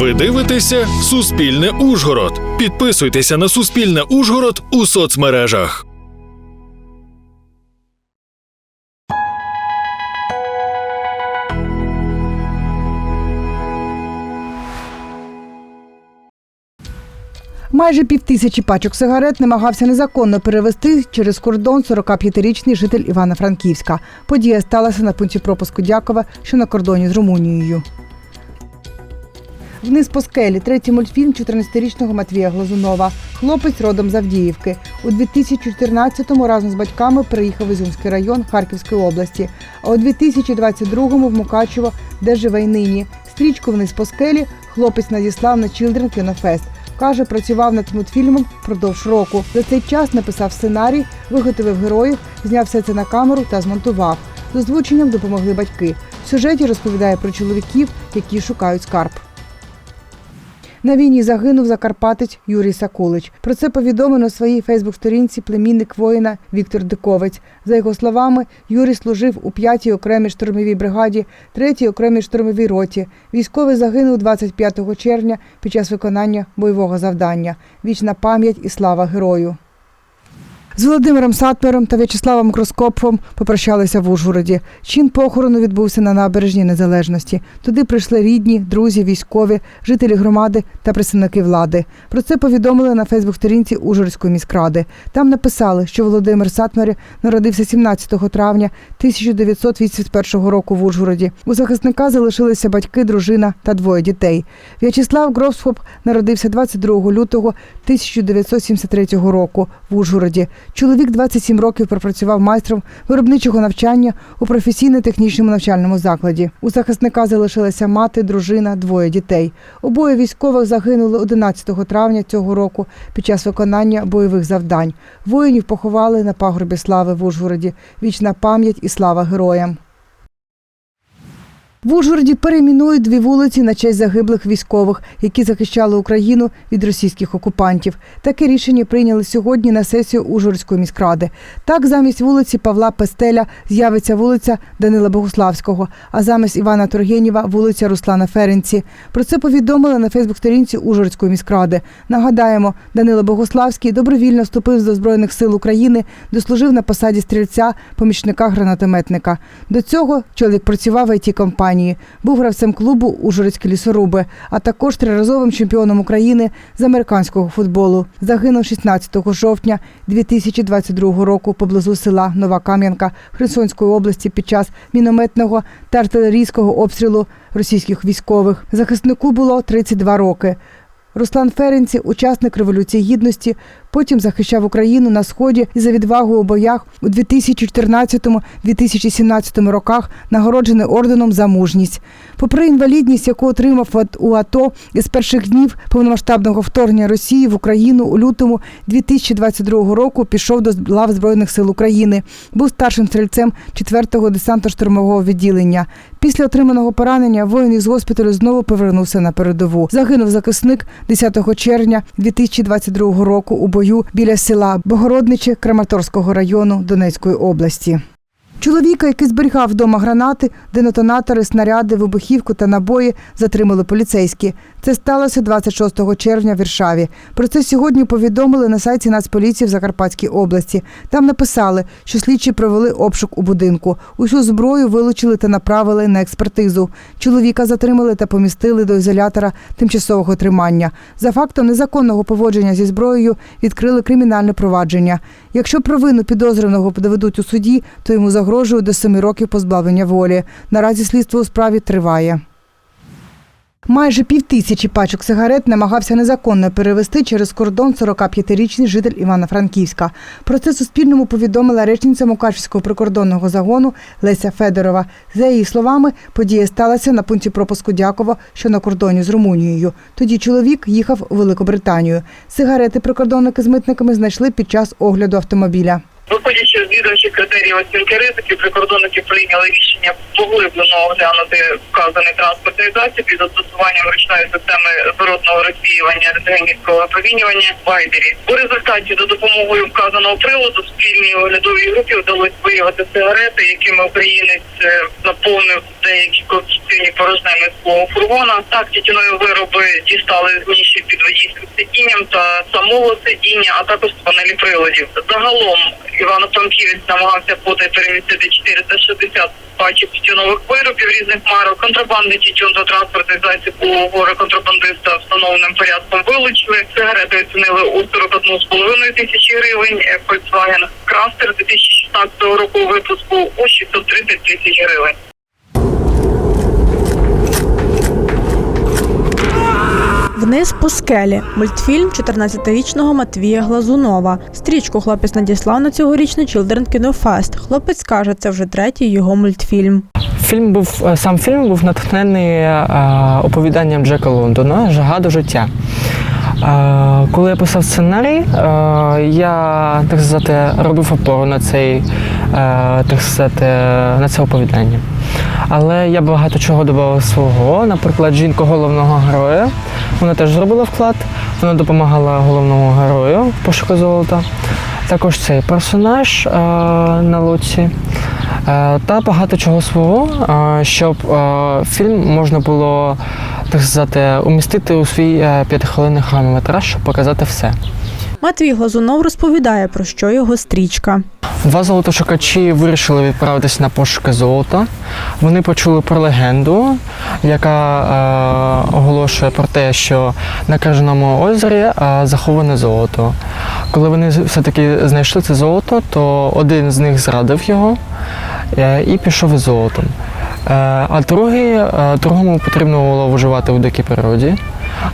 Ви дивитеся Суспільне Ужгород. Підписуйтеся на Суспільне Ужгород у соцмережах. Майже півтисячі пачок сигарет намагався незаконно перевезти через кордон 45-річний житель Івано-Франківська. Подія сталася на пункті пропуску Дякова, що на кордоні з Румунією. Вниз по скелі третій мультфільм 14-річного Матвія Глазунова. Хлопець родом з Авдіївки. У 2014-му разом з батьками переїхав в Ізюмський район Харківської області. А у 2022-му в Мукачево, де живе й нині. Стрічку вниз по скелі хлопець надіслав на Children Кінофест. Каже, працював над мультфільмом впродовж року. За цей час написав сценарій, виготовив героїв, зняв все це на камеру та змонтував. З озвученням допомогли батьки. В сюжеті розповідає про чоловіків, які шукають скарб. На війні загинув закарпатець Юрій Сакулич. Про це повідомлено своїй Фейсбук-сторінці племінник воїна Віктор Диковець. За його словами, Юрій служив у 5-й окремій штурмовій бригаді, 3-й окремій штурмовій роті. Військовий загинув 25 червня під час виконання бойового завдання. Вічна пам'ять і слава герою. З Володимиром Сатпером та В'ячеславом Кроскопфом попрощалися в Ужгороді. Чин похорону відбувся на набережній Незалежності. Туди прийшли рідні, друзі, військові, жителі громади та представники влади. Про це повідомили на Фейсбук-сторінці Ужгородської міськради. Там написали, що Володимир Сатмер народився 17 травня 1981 року в Ужгороді. У захисника залишилися батьки, дружина та двоє дітей. В'ячеслав Грофсхоп народився 22 лютого 1973 року в Ужгороді. Чоловік 27 років пропрацював майстром виробничого навчання у професійно-технічному навчальному закладі. У захисника залишилася мати, дружина, двоє дітей. Обоє військових загинули 11 травня цього року під час виконання бойових завдань. Воїнів поховали на пагорбі слави в Ужгороді. Вічна пам'ять і слава героям. В Ужгороді перейменують дві вулиці на честь загиблих військових, які захищали Україну від російських окупантів. Таке рішення прийняли сьогодні на сесію Ужгородської міськради. Так, замість вулиці Павла Пестеля з'явиться вулиця Данила Богуславського, а замість Івана Тургенєва вулиця Руслана Ференці. Про це повідомили на Фейсбук-сторінці Ужгородської міськради. Нагадаємо, Данило Богуславський добровільно вступив до Збройних сил України, дослужив на посаді стрільця, помічника гранатометника. До цього чоловік працював в it компанії був гравцем клубу Ужгородські лісоруби, а також триразовим чемпіоном України з американського футболу. Загинув 16 жовтня 2022 року поблизу села Нова Кам'янка Херсонської області під час мінометного та артилерійського обстрілу російських військових. Захиснику було 32 роки. Руслан Ференці, учасник Революції Гідності, потім захищав Україну на сході і за відвагу у боях у 2014-2017 роках нагороджений орденом за мужність. Попри інвалідність, яку отримав от- у АТО із перших днів повномасштабного вторгнення Росії в Україну у лютому 2022 року пішов до лав Збройних сил України. Був старшим стрільцем 4-го десантно-штурмового відділення. Після отриманого поранення воїн із госпіталю знову повернувся на передову. Загинув захисник 10 червня 2022 року у бою біля села Богородниче Краматорського району Донецької області. Чоловіка, який зберігав вдома гранати, денотонатори, снаряди, вибухівку та набої, затримали поліцейські. Це сталося 26 червня в Віршаві. Про це сьогодні повідомили на сайті Нацполіції в Закарпатській області. Там написали, що слідчі провели обшук у будинку. Усю зброю вилучили та направили на експертизу. Чоловіка затримали та помістили до ізолятора тимчасового тримання. За фактом незаконного поводження зі зброєю відкрили кримінальне провадження. Якщо провину підозрюваного доведуть у суді, то йому загрожує до семи років позбавлення волі. Наразі слідство у справі триває. Майже півтисячі пачок сигарет намагався незаконно перевезти через кордон 45-річний житель Івано-Франківська. Про це Суспільному повідомила речниця Мукачівського прикордонного загону Леся Федорова. За її словами, подія сталася на пункті пропуску Дяково, що на кордоні з Румунією. Тоді чоловік їхав у Великобританію. Сигарети прикордонники з митниками знайшли під час огляду автомобіля. Виходячи з відомчих критеріїв оцінки ризиків, прикордонники прийняли рішення поглиблено оглянути вказаний транспортний засіб із застосуванням ручної системи зворотного розсіювання рентгенівського опромінювання Вайбері. У результаті за допомогою вказаного приладу спільній оглядовій групі вдалося виявити сигарети, якими українець е, наповнив деякі конструктивні порожнини свого фургона. Так тютюнові вироби дістали з ніші під водійським сидінням та самого сидіння, а також панелі приладів. Загалом Івано-Франківець намагався потай перемістити 460 пачок тютюнових виробів різних марок. Контрабандний тютюн та транспортний засіб у контрабандиста встановленим порядком вилучили. Сигарети оцінили у 41,5 тисячі гривень. Volkswagen Crafter 2016 року випуску у 630 тисяч гривень. Вниз по скелі мультфільм 14-річного Матвія Глазунова. Стрічку хлопець надіслав на цьогорічний Children Kino. Хлопець каже, це вже третій його мультфільм. Фільм був е, сам фільм був натхнений е, оповіданням Джека Лондона Жага до життя. Е, Коли я писав сценарій, я так сказати робив опору на цей так сказати, на це оповідання. Але я багато чого додавав свого. Наприклад, жінка головного героя. Вона теж зробила вклад. Вона допомагала головному герою в пошуку золота. Також цей персонаж на лоці. Е, Та багато чого свого, е, щоб е, фільм можна було так сказати, умістити у свій п'ятихвилинний хронометраж, щоб показати все. Матвій Глазунов розповідає, про що його стрічка. Два золотошукачі вирішили відправитися на пошуки золота. Вони почули про легенду, яка е, оголошує про те, що на кажаному озері е, заховане золото. Коли вони все-таки знайшли це золото, то один з них зрадив його і пішов із золотом. Е, а другий, е, другому потрібно було виживати у дикій природі,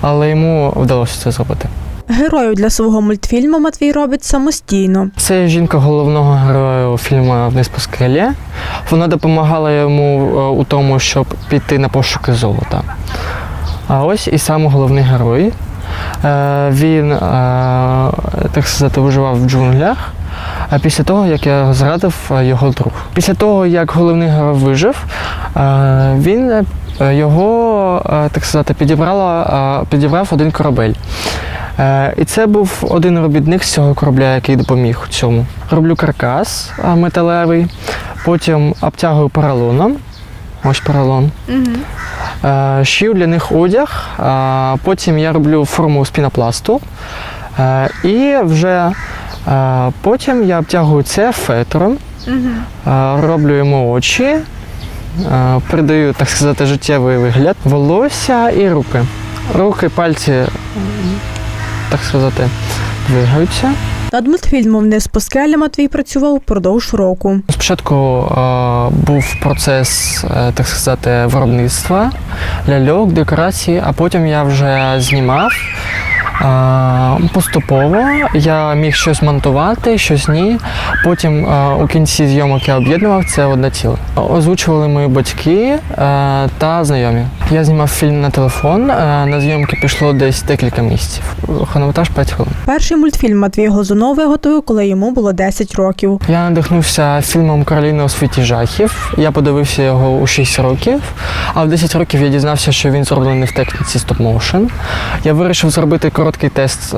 але йому вдалося це зробити. Герою для свого мультфільму Матвій робить самостійно. Це жінка головного героя фільму Вниз по скелі. Вона допомагала йому е, у тому, щоб піти на пошуки золота. А ось і сам головний герой. Е, Він, е, так сказати, виживав в джунглях. А після того, як я зрадив е, його друг. Після того, як головний герой вижив, е, він е, його, так сказати, підібрала, підібрав один корабель. І це був один робітник з цього корабля, який допоміг у цьому. Роблю каркас металевий, потім обтягую поролоном. Ось поролон. Е, Шию для них одяг, потім я роблю форму з пінопласту. І вже потім я обтягую це фетром, роблю йому очі, придаю, так сказати, життєвий вигляд, волосся і руки. Руки, пальці, так сказати, двигаються. Над мультфільмом Вниз по скелі Матвій працював впродовж року. Спочатку е, був процес, е, так сказати, виробництва ляльок, декорацій, а потім я вже знімав. Поступово я міг щось монтувати, щось ні. Потім у кінці зйомок я об'єднував це одне ціле. Озвучували мої батьки е, та знайомі. Я знімав фільм на телефон. е, на зйомки пішло десь декілька місяців. Хронометраж 5 хвилин. Перший мультфільм Матвій Глазунов виготовив, коли йому було 10 років. Я надихнувся фільмом Кароліна у світі жахів. Я подивився його у 6 років, а в 10 років я дізнався, що він зроблений в техніці стоп-моушен. Я вирішив зробити короткий тест, е,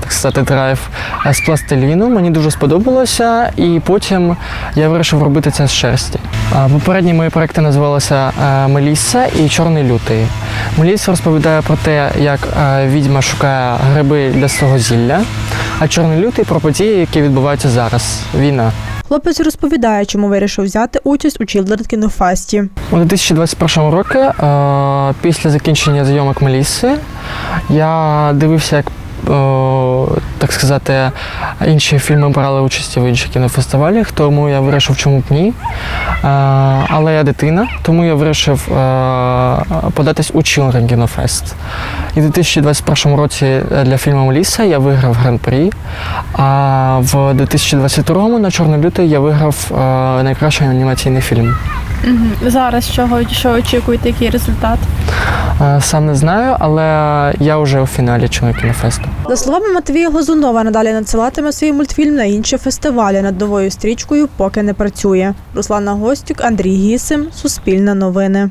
так сказати, драйв е, з пластиліну. Мені дуже сподобалося, і потім я вирішив робити це з шерсті. Попередні мої проекти називалися е, Мелісса і Чорний лютий. Мелісса розповідає про те, як е, відьма шукає гриби для свого зілля, а чорний лютий про події, які відбуваються зараз. Війна. Хлопець розповідає, чому вирішив взяти участь у Children Fest. У 2021 році, е, після закінчення зйомок Меліси, я дивився, як е, так сказати, інші фільми брали участь в інших кінофестивалях, тому я вирішив, чому б ні. Е, але я дитина, тому я вирішив е, податись у Children Fest. І в 2021 році для фільму Меліса я виграв гран-прі, а в 2022 на Чорний лютий я виграв е, найкращий анімаційний фільм. Зараз чого що очікуєте, який результат? Е, Сам не знаю, але я вже у фіналі Чорного кінофесту. За словами Матвія Глазунова, надалі надсилатиме свій мультфільм на інші фестивалі над новою стрічкою, поки не працює. Руслана Гостюк, Андрій Гісим, Суспільне новини.